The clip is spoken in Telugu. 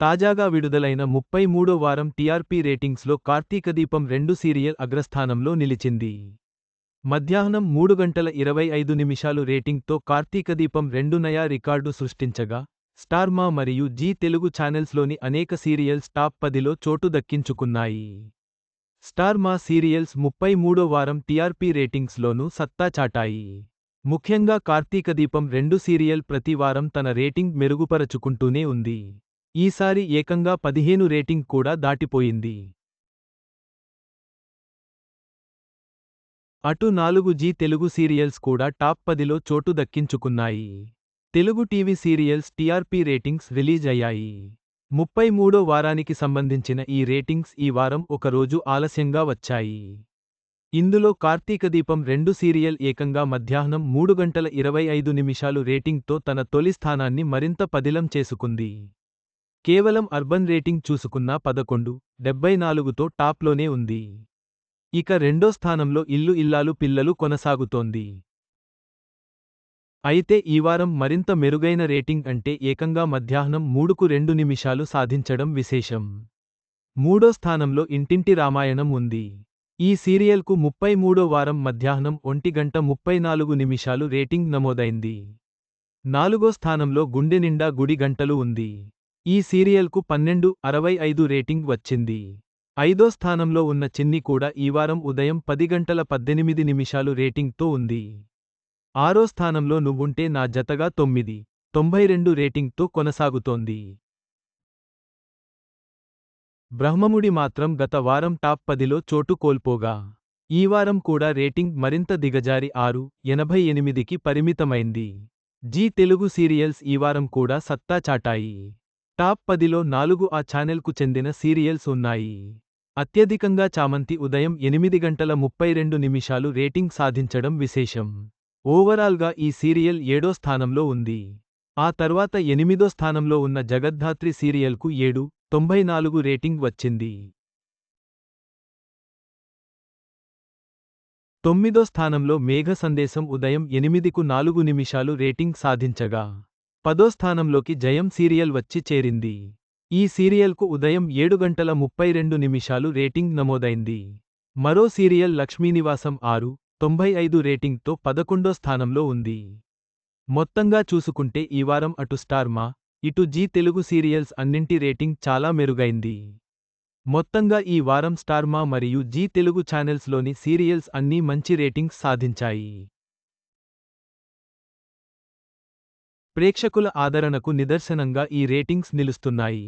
తాజాగా విడుదలైన ముప్పై మూడో వారం టీఆర్పీ రేటింగ్స్లో కార్తీకదీపం రెండు సీరియల్ అగ్రస్థానంలో నిలిచింది. మధ్యాహ్నం మూడు గంటల ఇరవై ఐదు నిమిషాలు రేటింగ్తో కార్తీకదీపం రెండు నయా రికార్డు సృష్టించగా స్టార్మా మరియు జీ తెలుగు ఛానల్స్లోని అనేక సీరియల్స్ టాప్ పదిలో చోటు దక్కించుకున్నాయి. స్టార్మా సీరియల్స్ ముప్పై మూడో వారం టీఆర్పీ రేటింగ్స్లోనూ సత్తా చాటాయి. ముఖ్యంగా కార్తీకదీపం రెండు సీరియల్ ప్రతి వారం తన రేటింగ్ మెరుగుపరచుకుంటూనే ఉంది. ఈసారి ఏకంగా పదిహేను రేటింగ్ కూడా దాటిపోయింది. అటు నాలుగు జీ తెలుగు సీరియల్స్ కూడా టాప్ పదిలో చోటు దక్కించుకున్నాయి. Telugu TV serials TRP ratings release అయ్యాయి. ముప్పై మూడో వారానికి సంబంధించిన ఈ రేటింగ్స్ ఈ వారం ఒక రోజు ఆలస్యంగా వచ్చాయి. ఇందులో కార్తీకదీపం రెండు సీరియల్ ఏకంగా మధ్యాహ్నం మూడు గంటల ఇరవై ఐదు నిమిషాలు రేటింగ్తో తన తొలి స్థానాన్ని మరింత పదిలం చేసుకుంది. కేవలం అర్బన్ రేటింగ్ చూసుకున్నా పదకొండు డెబ్బై నాలుగుతో టాప్లోనే ఉంది. ఇక రెండో స్థానంలో ఇల్లు ఇల్లాలు పిల్లలు కొనసాగుతోంది. అయితే ఈ వారం మరింత మెరుగైన రేటింగ్ అంటే ఏకంగా మధ్యాహ్నం మూడుకు రెండు నిమిషాలు సాధించడం విశేషం. మూడో స్థానంలో ఇంటింటి రామాయణం ఉంది. ఈ సీరియల్కు ముప్పై మూడో వారం మధ్యాహ్నం ఒంటి గంట ముప్పై నాలుగు నిమిషాలు రేటింగ్ నమోదైంది. నాలుగో స్థానంలో గుండె నిండా గుడి గంటలు ఉంది. ఈ సీరియల్కు పన్నెండు అరవై ఐదు రేటింగ్ వచ్చింది. ఐదో స్థానంలో ఉన్న చిన్ని కూడా ఈ వారం ఉదయం పది గంటల పద్దెనిమిది నిమిషాలు రేటింగ్తో ఉంది. ఆరో స్థానంలో నువ్వుంటే నా జతగా తొమ్మిది తొంభై రెండు రేటింగ్తో కొనసాగుతోంది. బ్రహ్మముడి మాత్రం గత వారం టాప్ పదిలో చోటు కోల్పోగా ఈ వారం కూడా రేటింగ్ మరింత దిగజారి ఆరు ఎనభై ఎనిమిదికి పరిమితమైంది. జీ తెలుగు సీరియల్స్ ఈ వారం కూడా సత్తా చాటాయి. టాప్ పదిలో నాలుగు ఆ ఛానెల్కు చెందిన సీరియల్స్ ఉన్నాయి. అత్యధికంగా చామంతి ఉదయం ఎనిమిది గంటల ముప్పై రెండు నిమిషాలు రేటింగ్ సాధించడం విశేషం. ఓవరాల్గా ఈ సీరియల్ ఏడో స్థానంలో ఉంది. ఆ తర్వాత ఎనిమిదో స్థానంలో ఉన్న జగద్ధాత్రి సీరియల్కు ఏడు తొంభై నాలుగు రేటింగ్ వచ్చింది. తొమ్మిదో స్థానంలో మేఘ సందేశం ఉదయం ఎనిమిదికు నాలుగు నిమిషాలు రేటింగ్ సాధించగా పదో స్థానంలోకి జయం సీరియల్ వచ్చి చేరింది. ఈ సీరియల్కు ఉదయం ఏడు గంటల ముప్పై రెండు నిమిషాలు రేటింగ్ నమోదైంది. మరో సీరియల్ లక్ష్మీనివాసం ఆరు తొంభై ఐదు రేటింగ్తో పదకొండో స్థానంలో ఉంది. మొత్తంగా చూసుకుంటే ఈ వారం అటు స్టార్మా ఇటు జీ తెలుగు సీరియల్స్ అన్నింటి రేటింగ్ చాలా మెరుగైంది. మొత్తంగా ఈ వారం స్టార్మా మరియు జీ తెలుగు ఛానల్స్లోని సీరియల్స్ అన్నీ మంచి రేటింగ్స్ సాధించాయి. ప్రేక్షకుల ఆదరణకు నిదర్శనంగా ఈ రేటింగ్స్ నిలుస్తున్నాయి.